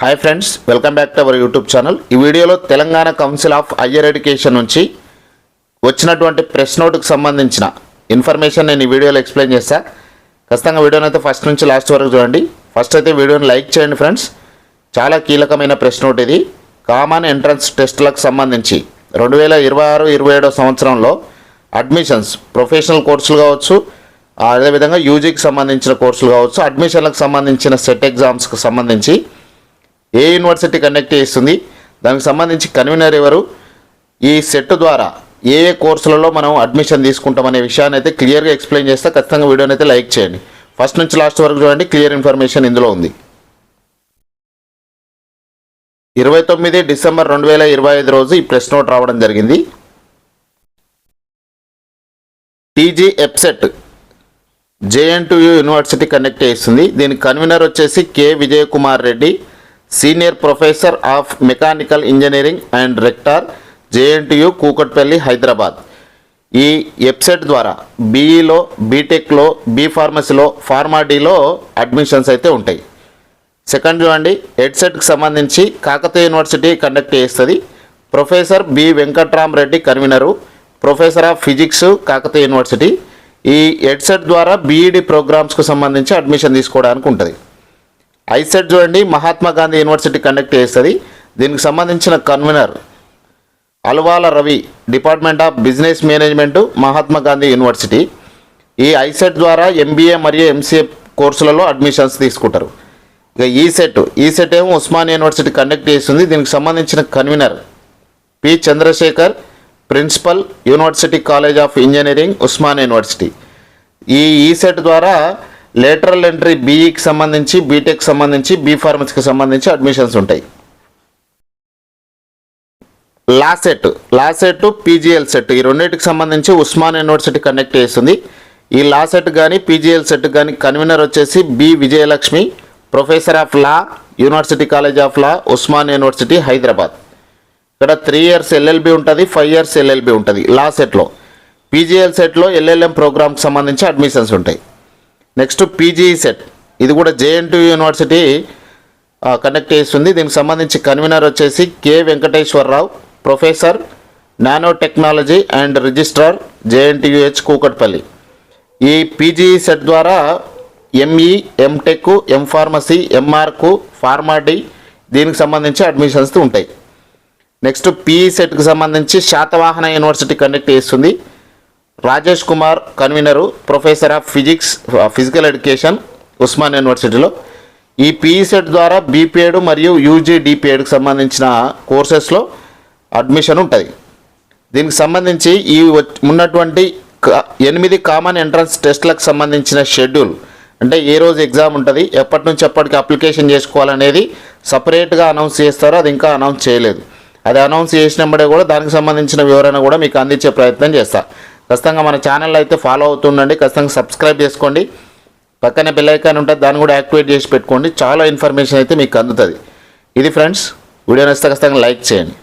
Hi friends welcome back to our YouTube channel ఈ వీడియోలో Telangana council of higher education నుంచి వచ్చినటువంటి press నోట్కి సంబంధించిన ఇన్ఫర్మేషన్ నేను ఈ వీడియోలో ఎక్స్ప్లెయిన్ చేస్తా. ఖచ్చితంగా వీడియోని అయితే ఫస్ట్ నుంచి లాస్ట్ వరకు చూడండి. ఫస్ట్ అయితే వీడియోని లైక్ చేయండి ఫ్రెండ్స్ చాలా కీలకమైన ప్రెస్ నోట్ ఇది. కామన్ ఎంట్రన్స్ టెస్టులకు సంబంధించి రెండు వేల ఇరవై ఆరు ఇరవై ఏడో సంవత్సరంలో అడ్మిషన్స్ ప్రొఫెషనల్ కోర్సులు కావచ్చు అదేవిధంగా యూజీకి సంబంధించిన కోర్సులు కావచ్చు అడ్మిషన్లకు సంబంధించిన సెట్ ఎగ్జామ్స్కి సంబంధించి ఏ యూనివర్సిటీ కండక్ట్ చేస్తుంది? దానికి సంబంధించి కన్వీనర్ ఎవరు? ఈ సెట్ ద్వారా ఏ ఏ కోర్సులలో మనం అడ్మిషన్ తీసుకుంటాం అనే విషయాన్ని అయితే క్లియర్గా ఎక్స్ప్లెయిన్ చేస్తే ఖచ్చితంగా వీడియోని అయితే లైక్ చేయండి. ఫస్ట్ నుంచి లాస్ట్ వరకు చూడండి క్లియర్ ఇన్ఫర్మేషన్ ఇందులో ఉంది. ఇరవై తొమ్మిది డిసెంబర్ రెండు వేల ఇరవై ఐదు రోజు ఈ ప్రెస్ నోట్ రావడం జరిగింది. TG EAPCET JNTU university conduct చేస్తుంది. దీని కన్వీనర్ వచ్చేసి K Vijay Kumar Reddy senior professor of mechanical engineering and rector JNTU Kukatpally Hyderabad. ఈ వెబ్సైట్ ద్వారా బీఈలో బీటెక్లో బీ ఫార్మసీలో ఫార్మాడీలో అడ్మిషన్స్ అయితే ఉంటాయి. సెకండ్ చూడండి హెడ్సెట్కి సంబంధించి కాకతీయ యూనివర్సిటీ కండక్ట్ చేస్తుంది. Professor B Venkatrama Reddy convener professor of physics Kakatiya university. ఈ హెడ్సెట్ ద్వారా బీఈడి ప్రోగ్రామ్స్కు సంబంధించి అడ్మిషన్ తీసుకోవడానికి ఉంటుంది. ఐసెట్ చూడండి మహాత్మా గాంధీ యూనివర్సిటీ కండక్ట్ చేస్తుంది. దీనికి సంబంధించిన convener Alwala Ravi department of business management Mahatma Gandhi university. ఈ ఐసెట్ ద్వారా ఎంబీఏ మరియు ఎంసీఏ కోర్సులలో అడ్మిషన్స్ తీసుకుంటారు. ఇక ఈ సెట్ ఈ సెట్ ఏమో ఉస్మాన్ యూనివర్సిటీ కండక్ట్ చేస్తుంది. దీనికి సంబంధించిన convener P Chandrashekar principal university college of engineering Osman university. ఈ ఈ సెట్ ద్వారా లేటరల్ ఎంట్రీ బీఈకి సంబంధించి బీటెక్ సంబంధించి బీ ఫార్మసీకి సంబంధించి అడ్మిషన్స్ ఉంటాయి. LAWCET LAWCET PGLCET ఈ రెండింటికి సంబంధించి ఉస్మాన్ యూనివర్సిటీ కనెక్ట్ చేస్తుంది. ఈ లా సెట్ కానీ పీజీఎల్ సెట్ కానీ కన్వీనర్ వచ్చేసి B Vijayalakshmi professor of law university college of law Osman university Hyderabad ఇక్కడ త్రీ ఇయర్స్ ఎల్ఎల్బి ఉంటుంది ఫైవ్ ఇయర్స్ ఎల్ఎల్బి ఉంటుంది లా. సెట్లో పీజీఎల్ సెట్లో ఎల్ఎల్ఎం ప్రోగ్రామ్కి సంబంధించి అడ్మిషన్స్ ఉంటాయి. నెక్స్ట్ పీజీఈ సెట్ ఇది కూడా జేఎన్టీ యూనివర్సిటీ కండక్ట్ చేస్తుంది. దీనికి సంబంధించి కన్వీనర్ వచ్చేసి K Venkateswara Rao professor nano technology and registrar JNTUH Kukatpally ఈ పీజీఈ సెట్ ద్వారా ఎంఈ ఎంటెక్ ఎం ఫార్మసీ ఎంఆర్కు ఫార్మాడి దీనికి సంబంధించి అడ్మిషన్స్ ఉంటాయి. నెక్స్ట్ పీఈ సెట్కి సంబంధించి శాతవాహన యూనివర్సిటీ కండక్ట్ చేస్తుంది. Rajesh Kumar convener professor of physics physical education Osman యూనివర్సిటీలో. ఈ పీఈసెట్ ద్వారా బీపీఎడ్ మరియు యూజీ డిపిఎడ్కి సంబంధించిన కోర్సెస్లో అడ్మిషన్ ఉంటుంది. దీనికి సంబంధించి ఈ ఉన్నటువంటి ఎనిమిది కామన్ ఎంట్రన్స్ టెస్ట్లకు సంబంధించిన షెడ్యూల్ అంటే ఏ రోజు ఎగ్జామ్ ఉంటుంది ఎప్పటి నుంచి ఎప్పటికి అప్లికేషన్ చేసుకోవాలనేది సపరేట్గా అనౌన్స్ చేస్తారో అది ఇంకా అనౌన్స్ చేయలేదు. అది అనౌన్స్ చేసినప్పుడే కూడా దానికి సంబంధించిన వివరణ కూడా మీకు అందించే ప్రయత్నం చేస్తాను ఖచ్చితంగా మన ఛానల్ అయితే ఫాలో అవుతుండండి. ఖచ్చితంగా సబ్స్క్రైబ్ చేసుకోండి. పక్కనే బెల్ ఐకాన్ ఉంటుంది దాన్ని కూడా యాక్టివేట్ చేసి పెట్టుకోండి. చాలా ఇన్ఫర్మేషన్ అయితే మీకు అందుతుంది. ఇది ఫ్రెండ్స్ వీడియో నచ్చితే ఖచ్చితంగా లైక్ చేయండి.